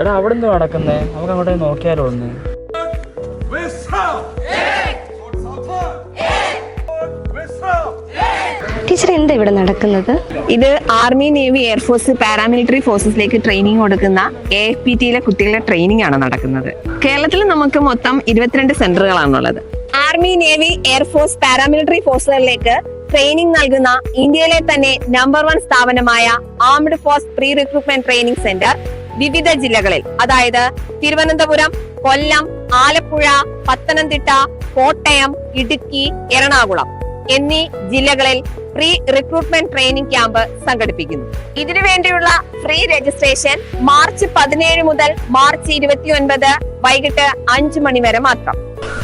എടാ അവിടെ എന്തോ നടക്കുന്നേ? നമുക്ക് അങ്ങോട്ടേ നോക്കിയാലോ ഒന്ന്. ടീച്ചർ എന്താ ഇവിടെ നടക്കുന്നത്? ഇത് army navy air force paramilitary ഫോഴ്സസിലേക്ക് training കൊടുക്കുന്ന എ എഫ് പി ടിയിലെ കുട്ടികളുടെ ട്രെയിനിങ് ആണ് നടക്കുന്നത്. കേരളത്തിൽ നമുക്ക് മൊത്തം ഇരുപത്തിരണ്ട് സെന്ററുകളാണുള്ളത്. Army navy air force paramilitary ഫോഴ്സുകളിലേക്ക് training നൽകുന്ന ഇന്ത്യയിലെ തന്നെ നമ്പർ വൺ സ്ഥാപനമായ armed force pre recruitment training centre വിവിധ ജില്ലകളിൽ. അതായത് തിരുവനന്തപുരം കൊല്ലം ആലപ്പുഴ പത്തനംതിട്ട കോട്ടയം ഇടുക്കി എറണാകുളം എന്നീ ജില്ലകളിൽ പ്രീ റിക്രൂട്ട്മെന്റ് ട്രെയിനിങ് ക്യാമ്പ് സംഘടിപ്പിക്കുന്നു. ഇതിനു വേണ്ടിയുള്ള ഫ്രീ രജിസ്ട്രേഷൻ മാർച്ച് പതിനേഴ് മുതൽ മാർച്ച് ഇരുപത്തിയൊൻപത് വൈകിട്ട് അഞ്ചു മണി വരെ മാത്രം.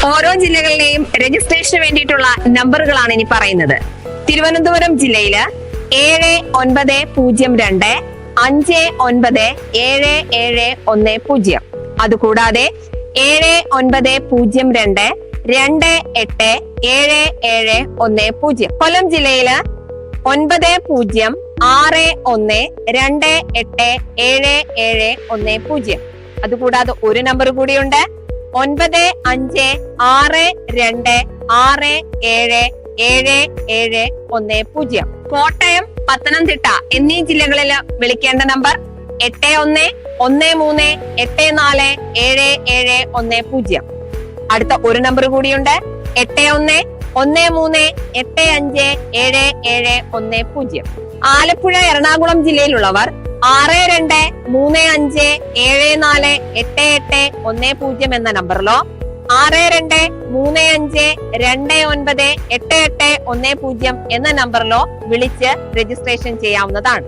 ഓരോ ജില്ലകളിലെയും രജിസ്ട്രേഷന് വേണ്ടിയിട്ടുള്ള നമ്പറുകളാണ് ഇനി പറയുന്നത്. തിരുവനന്തപുരം ജില്ലയിൽ ഏഴ് ഒൻപത് പൂജ്യം രണ്ട് അഞ്ച് ഒൻപത് ഏഴ് ഏഴ് ഒന്ന് പൂജ്യം. അതുകൂടാതെ ഏഴ് ഒൻപത് പൂജ്യം രണ്ട് രണ്ട് എട്ട് ഏഴ് ഏഴ് ഒന്ന് പൂജ്യം. കൊല്ലം ജില്ലയിൽ ഒൻപത് പൂജ്യം ആറ് ഒന്ന് രണ്ട് എട്ട് ഏഴ് ഏഴ് ഒന്ന് പൂജ്യം. അതുകൂടാതെ ഒരു നമ്പർ കൂടിയുണ്ട്. ഒൻപത് അഞ്ച് ആറ് രണ്ട് ആറ് ഏഴ് ഏഴ് ഏഴ് ഒന്ന് പൂജ്യം. കോട്ടയം പത്തനംതിട്ട എന്നീ ജില്ലകളിൽ വിളിക്കേണ്ട നമ്പർ എട്ട് ഒന്ന് ഒന്ന് മൂന്ന് എട്ട് നാല് ഏഴ് ഏഴ് ഒന്ന് പൂജ്യം. അടുത്ത ഒരു നമ്പർ കൂടിയുണ്ട് എട്ട് ഒന്ന് ഒന്ന് മൂന്ന് എട്ട് അഞ്ച് ഏഴ് ഏഴ് ഒന്ന് പൂജ്യം. ആലപ്പുഴ എറണാകുളം ജില്ലയിലുള്ളവർ ആറ് രണ്ട് മൂന്ന് അഞ്ച് ഏഴ് നാല് എട്ട് എട്ട് ഒന്ന് പൂജ്യം എന്ന നമ്പറിലോ ആറ് രണ്ട് മൂന്ന് അഞ്ച് രണ്ട് ഒൻപത് എട്ട് എട്ട് ഒന്ന് പൂജ്യം എന്ന നമ്പറിലോ വിളിച്ച് രജിസ്ട്രേഷൻ ചെയ്യാവുന്നതാണ്.